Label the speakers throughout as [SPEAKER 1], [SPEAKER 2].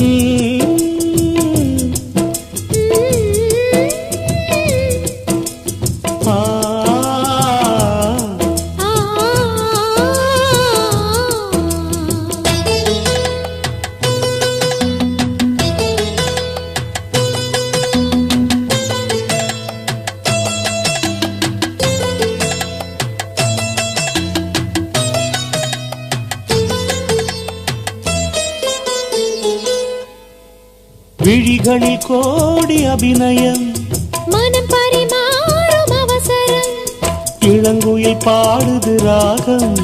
[SPEAKER 1] ही விழிகளில் கோடி அபிநயம்.
[SPEAKER 2] மனம் பரிமாறும் அவசரம்.
[SPEAKER 1] இளங்குயில் பாடுது ராகம்.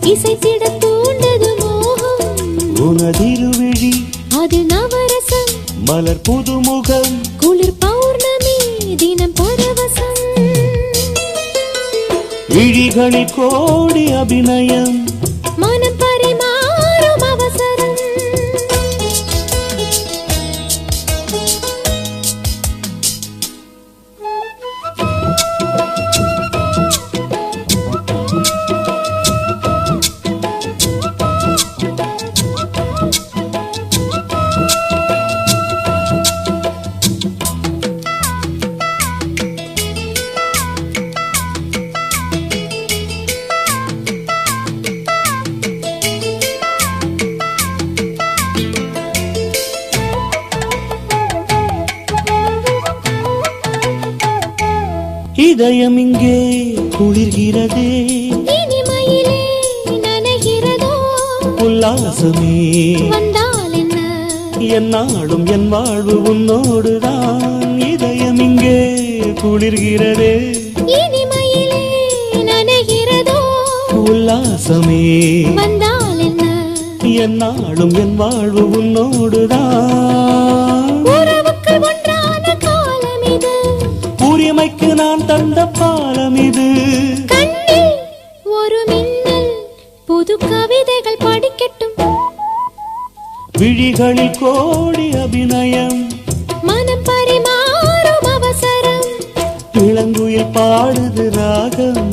[SPEAKER 2] இசைத்திட தூண்டது மோகம்.
[SPEAKER 1] உனதிருவிழி.
[SPEAKER 2] அது நவரசம்.
[SPEAKER 1] மலர் புதுமுகம்.
[SPEAKER 2] குளிர் பௌர்ணமி தினம் பரவசம்.
[SPEAKER 1] விழிகளில் கோடி அபிநயம். இதயம் இங்கே குளிர்கிறதே. உல்லாசமே.
[SPEAKER 2] என்ன?
[SPEAKER 1] என்னாலும் என் வாழ்வு உன்னோடுதான் இதயம் இங்கே குளிர்கிறதே. உல்லாசமே.
[SPEAKER 2] என்ன?
[SPEAKER 1] என்னாலும் என் வாழ்வு உன்னோடுதான் உரிமைக்கு தந்த பாலம் இது.
[SPEAKER 2] ஒரு மின்னல் புது கவிதைகள் படிக்கட்டும்.
[SPEAKER 1] விழிகளில் கோடி அபிநயம்.
[SPEAKER 2] மனம் பரிமாறும் அவசரம்.
[SPEAKER 1] இளங்குயில் பாடுது ராகம்.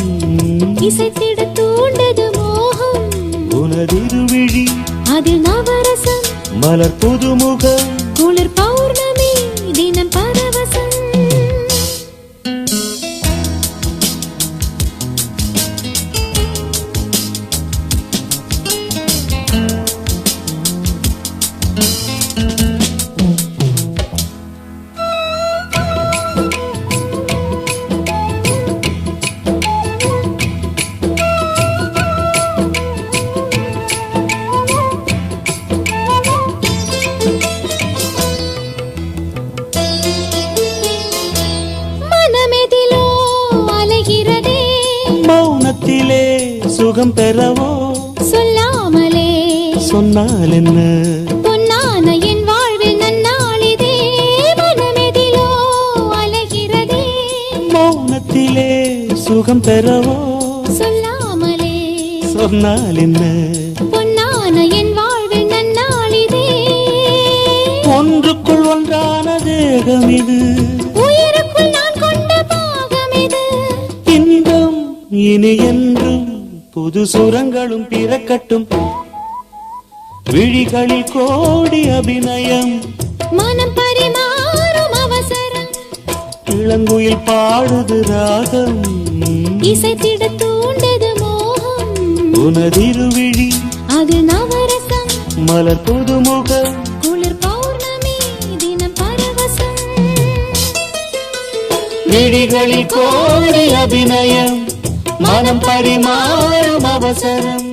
[SPEAKER 2] இசைத்திட தூண்டது மோகம்.
[SPEAKER 1] உனதிருவிழி.
[SPEAKER 2] அதில் நவரசம்.
[SPEAKER 1] மலர் புதுமுகம்.
[SPEAKER 2] குளிர்
[SPEAKER 1] மௌனத்திலே சுகம் பெறவோ?
[SPEAKER 2] சொல்லாமலே.
[SPEAKER 1] சொன்னால் என்ன
[SPEAKER 2] பொன்னான என் வாழ்வில் நன்னாளிதே மனமெதிலோ அலைகிறதே.
[SPEAKER 1] மௌனத்திலே சுகம் பெறவோ?
[SPEAKER 2] சொல்லாமலே.
[SPEAKER 1] சொன்னால் என்ன
[SPEAKER 2] பொன்னான என் வாழ்வில் நன்னாளிதே.
[SPEAKER 1] ஒன்றுக்குள் ஒன்றான தேகம் இது
[SPEAKER 2] உயிருக்குள் நான் கொண்ட பாகம் இது
[SPEAKER 1] இன்பம் இனி என்றும் புது சுரங்களும் பிறக்கட்டும். விழிகளில் கோடி அபிநயம்.
[SPEAKER 2] மனம் பரிமாறும் அவசரம்.
[SPEAKER 1] இளங்குயில் பாடுது ராகம்.
[SPEAKER 2] இசைத்திட தூண்டது மோகம்.
[SPEAKER 1] உனதிருவிழி
[SPEAKER 2] அது நவரசம்.
[SPEAKER 1] மலர் புதுமுகம்.
[SPEAKER 2] குளிர் பௌர்ணமி தினம் பரவசம்.
[SPEAKER 1] விழிகளில் கோடி அபிநயம். மனம் பரிமாறும் அவசரம்.